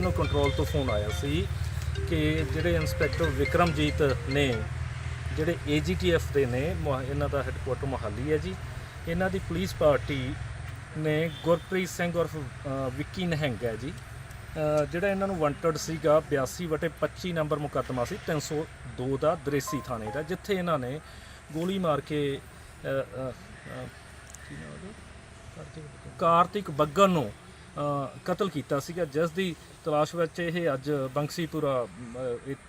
ਮੈਨੂੰ ਕੰਟਰੋਲ ਤੋਂ ਫੋਨ ਆਇਆ ਸੀ ਕਿ ਜਿਹੜੇ ਇੰਸਪੈਕਟਰ ਵਿਕਰਮਜੀਤ ਨੇ, ਜਿਹੜੇ AGTF ਦੇ ਨੇ, ਮੁਹਾ- ਇਹਨਾਂ ਦਾ ਹੈੱਡਕੁਆਟਰ ਮੋਹਾਲੀ ਹੈ ਜੀ। ਇਹਨਾਂ ਦੀ ਪੁਲਿਸ ਪਾਰਟੀ ਨੇ ਗੁਰਪ੍ਰੀਤ ਸਿੰਘ ਉਰਫ ਵਿੱਕੀ ਨਹਿੰਗ ਹੈ ਜੀ। ਜਿਹੜਾ ਇਹਨਾਂ ਨੂੰ ਵਾਂਟਡ ਸੀਗਾ 82 ਵਟੇ 25 ਨੰਬਰ ਮੁਕੱਦਮਾ ਸੀ 302 ਦਾ ਦਰੇਸੀ ਥਾਣੇ ਦਾ, ਜਿੱਥੇ ਇਹਨਾਂ ਨੇ ਗੋਲੀ ਮਾਰ ਕੇ ਕਾਰਤਿਕ ਬੱਗਰ ਨੂੰ ਕਤਲ ਕੀਤਾ ਸੀਗਾ। ਜਿਸ ਦੀ ਤਲਾਸ਼ ਵਿੱਚ ਇਹ ਅੱਜ ਬੰਕਸੀਪੁਰਾ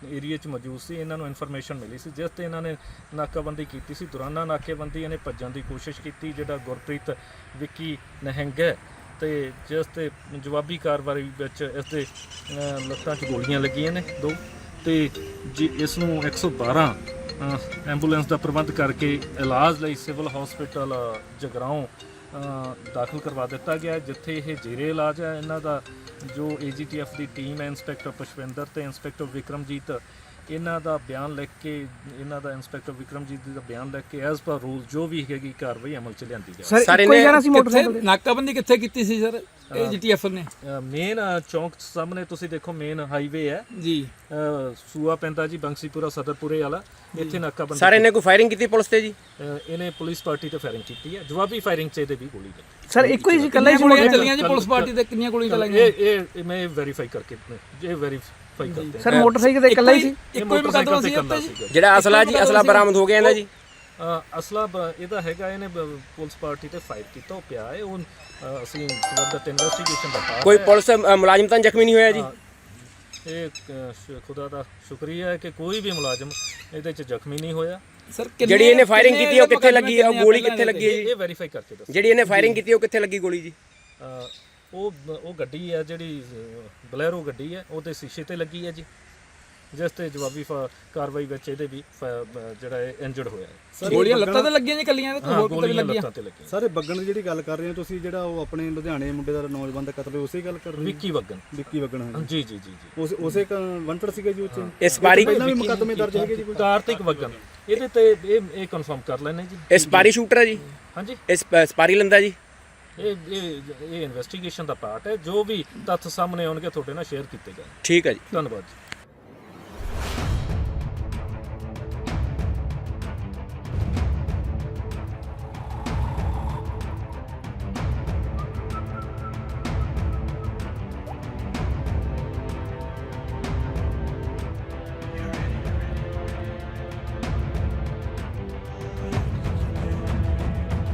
ਏਰੀਆ 'ਚ ਮੌਜੂਦ ਸੀ। ਇਹਨਾਂ ਨੂੰ ਇਨਫੋਰਮੇਸ਼ਨ ਮਿਲੀ ਸੀ ਜਿਸ ਤੇ ਇਹਨਾਂ ਨੇ ਨਾਕਾਬੰਦੀ ਕੀਤੀ ਸੀ। ਦੌਰਾਨਾ ਨਾਕੇਬੰਦੀ ਇਹਨੇ ਭੱਜਣ ਦੀ ਕੋਸ਼ਿਸ਼ ਕੀਤੀ ਜਿਹੜਾ ਗੁਰਪ੍ਰੀਤ ਵਿੱਕੀ ਨਹਿੰਗ ਹੈ। ਤੇ ਜਿਸ ਤੇ ਜਵਾਬੀ ਕਾਰਵਾਈ ਵਿੱਚ ਇਸ ਦੇ ਲੱਤਾਂ 'ਚ ਗੋਲੀਆਂ ਲੱਗੀਆਂ ਨੇ ਦੋ। ਤੇ ਜੀ ਇਸ ਨੂੰ 112 ਅ, ਐਂਬੂਲੈਂਸ ਦਾ ਪ੍ਰਬੰਧ ਕਰਕੇ ਇਲਾਜ ਲਈ ਸਿਵਲ ਹਸਪੀਟਲ ਜਗਰਾਉਂ ਦਾਖਲ ਕਰਵਾ ਦਿੱਤਾ ਗਿਆ ਹੈ, ਜਿੱਥੇ ਇਹ ਜੇਰੇ ਇਲਾਜ ਹੈ। ਇਹਨਾਂ ਦਾ ਜੋ ਏਜੀਟੀਐਫ ਦੀ ਟੀਮ ਹੈ ਇੰਸਪੈਕਟਰ ਪੁਸ਼ਪਿੰਦਰ ਤੇ ਇੰਸਪੈਕਟਰ ਵਿਕਰਮਜੀਤ ਇਹਨਾਂ ਦਾ ਬਿਆਨ ਲਿਖ ਕੇ ਇਹਨਾਂ ਦਾ ਇੰਸਪੈਕਟਰ ਵਿਕਰਮਜੀਤ ਦਾ ਬਿਆਨ ਲਿਖ ਕੇ ਐਜ਼ ਪਰ ਰੂਲ ਜੋ ਵੀ ਹੈਗੀ ਕਾਰਵਾਈ ਅਮਲ ਚ ਲਿਆਂਦੀ ਜਾਵੇ ਸਰ ਇੱਕੋ ਹੀ ਜਾਣਾ ਸੀ ਮੋਟਰਸਾਈਕਲ ਤੇ? ਨਾਕਾਬੰਦੀ ਕਿੱਥੇ ਕੀਤੀ ਸੀ ਸਰ ਇਹ ਜੀਟੀਐਫ ਨੇ। ਮੇਨ ਚੌਂਕ ਸਾਹਮਣੇ ਤੁਸੀਂ ਦੇਖੋ ਮੇਨ ਹਾਈਵੇ ਹੈ। ਜੀ। ਸੂਆ ਪੈਂਦਾ ਜੀ ਬੰਕਸੀਪੁਰਾ ਸਦਰਪੁਰੇ ਵਾਲਾ। ਇੱਥੇ ਨਾਕਾਬੰਦੀ ਸਾਰੇ ਨੇ ਕੋਈ ਫਾਇਰਿੰਗ ਕੀਤੀ ਪੁਲਿਸ ਤੇ ਜੀ? ਇਹਨੇ ਪੁਲਿਸ ਪਾਰਟੀ ਤੇ ਫਾਇਰਿੰਗ ਕੀਤੀ ਹੈ। ਜਵਾਬੀ ਫਾਇਰਿੰਗ ਚ ਇਹਦੇ ਵੀ ਗੋਲੀ ਲੱਗੀ। ਸਰ ਇੱਕੋ ਹੀ ਸੀ ਇਕੱਲਾ ਹੀ ਗੋਲੀਆਂ ਚੱਲੀਆਂ ਜੀ ਪੁਲਿਸ ਪਾਰਟੀ ਤੇ? ਕਿੰਨੀਆਂ ਗੋਲੀਆਂ ਚਲਾਈਆਂ? ਇਹ ਇਹ ਮੈਂ ਵੈਰੀਫਾਈ ਕਰਕੇ ਇਹ ਵੈਰੀਫਾਈ ਕਰਦੇ ਸਰ ਮੋਟਰਸਾਈਕਲ ਤੇ ਇਕੱਲਾ ਹੀ ਸੀ? ਇੱਕੋ ਹੀ ਮੋਟਰਸਾਈਕਲ ਮੁਕੱਦਮਾ ਸੀ। ਜਿਹੜਾ ਅਸਲਾ ਜੀ ਅਸਲਾ ਬਰਾਮਦ ਹੋ ਗਿਆ ਇਹਦਾ ਜੀ। ਅਸਲਾ ਬ- ਇਹਦਾ ਹੈਗਾ ਇਹਨੇ ਬ- ਪੁਲਿਸ ਪਾਰਟੀ ਤੇ ਫਾਇਰ ਕੀਤਾ ਉਹ ਪਿਆ ਹੈ ਉਹ ਅ, ਅਸੀਂ ਸਬੰਧਤ ਇਨਵੈਸਟੀਗੇਸ਼ਨ ਦਾ ਪਾਰਟ ਕੋਈ। ਪੁਲਿਸ ਅ, ਮੁਲਾਜ਼ਮ ਤਾਂ ਜ਼ਖਮੀ ਨਹੀਂ ਹੋਇਆ ਜੀ ਇਹ ਅ, ਸ਼- ਖੁਦਾ ਦਾ ਸ਼ੁਕਰੀਆ ਹੈ ਕਿ ਕੋਈ ਵੀ ਮੁਲਾਜ਼ਮ ਇਹਦੇ ਚ ਜ਼ਖਮੀ ਨਹੀਂ ਹੋਇਆ ਸਰ ਜਿਹੜੀ ਇਹਨੇ firing ਕੀਤੀ ਹੈ, ਉਹ ਕਿੱਥੇ ਲੱਗੀ ਹੈ? ਉਹ ਗੋਲੀ ਕਿੱਥੇ ਲੱਗੀ ਹੈ? ਇਹ ਵੈਰੀਫਾਈ ਕਰਕੇ ਦੱਸੋ ਜਿਹੜੀ ਇਹਨੇ ਫਾਇਰਿੰਗ ਕੀਤੀ ਉਹ ਕਿੱਥੇ ਲੱਗੀ ਗੋਲੀ ਜੀ ਅ, ਉਹ ਉਹ ਗੱਡੀ ਹੈ ਜਿਹੜੀ ਬਲੈਰੋ ਗੱਡੀ ਹੈ ਉਹਦੇ ਸ਼ੀਸ਼ੇ ਤੇ ਲੱਗੀ ਹੈ ਜੀ ਜਿਸ ਤੇ ਜਵਾਬੀ ਫਾ- ਕਾਰਵਾਈ ਵਿੱਚ ਇਹਦੇ ਵੀ ਫ- ਜਿਹੜਾ ਇੰਜਰਡ ਹੋਇਆ ਹੈ। ਗੋਲੀਆਂ ਲੱਤਾਂ ਤੇ ਲੱਗੀਆਂ ਜੀ ਕੱਲੀਆਂ ਤੇ ਹੋਰ ਕਿਤੇ ਵੀ ਗੋਲੀਆਂ ਲੱਗੀਆਂ? ਲੱਤਾਂ ਤੇ ਲੱਗੀਆਂ। ਸਾਰੇ ਬੱਗਣ ਦੀ ਜਿਹੜੀ ਗੱਲ ਕਰ ਰਹੇ ਹੋ ਤੁਸੀਂ ਜਿਹੜਾ ਉਹ ਆਪਣੇ ਲੁਧਿਆਣੇ ਮੁੰਡੇ ਦਾ ਨੌਜਵਾਨ ਦਾ ਕਤਲ ਹੋਇਆ, ਉਸੇ ਗੱਲ ਕਰ ਰਹੇ ਹੋ? ਵਿੱਕੀ ਵਗਨ ਵਿੱਕੀ ਬੱਗਣ ਹੈ ਜੀ ਜੀ ਜੀ ਜੀ। ਉਸ ਉਸੇ ਵੰਟਰ ਸੀਗਾ ਜੀ ਉੱਚ ਇਸ ਬਾਰੀ ਪਹਿਲਾਂ ਵੀ ਮੁਕੱਦਮੇ ਦਰਜ ਹੈਗੇ ਜੀ ਕੋਈ? ਕਾਰਤਿਕ ਵਗਨ ਇਹਦੇ ਤੇ ਇਹ ਇਹ ਕਨਫਰਮ ਕਰ ਲੈਣੇ ਜੀ। ਇਹ ਸਪਾਰੀ ਸ਼ੂਟਰ ਹੈ ਜੀ? ਹਾਂਜੀ। ਇਹ ਸਪ- ਸਪਾਰੀ ਲੰਦਾ ਜੀ? ਇਹ ਇਹ ਇਹ ਇਨਵੈਸਟੀਗੇਸ਼ਨ ਦਾ ਪਾਰਟ ਹੈ। ਜੋ ਵੀ ਤੱਥ ਸਾਹਮਣੇ ਆਉਣਗੇ ਤੁਹਾਡੇ ਨਾਲ ਸ਼ੇਅਰ ਕੀਤੇ ਜਾਣ ਠੀਕ ਹੈ ਜੀ। ਧੰਨਵਾਦ ਜੀ।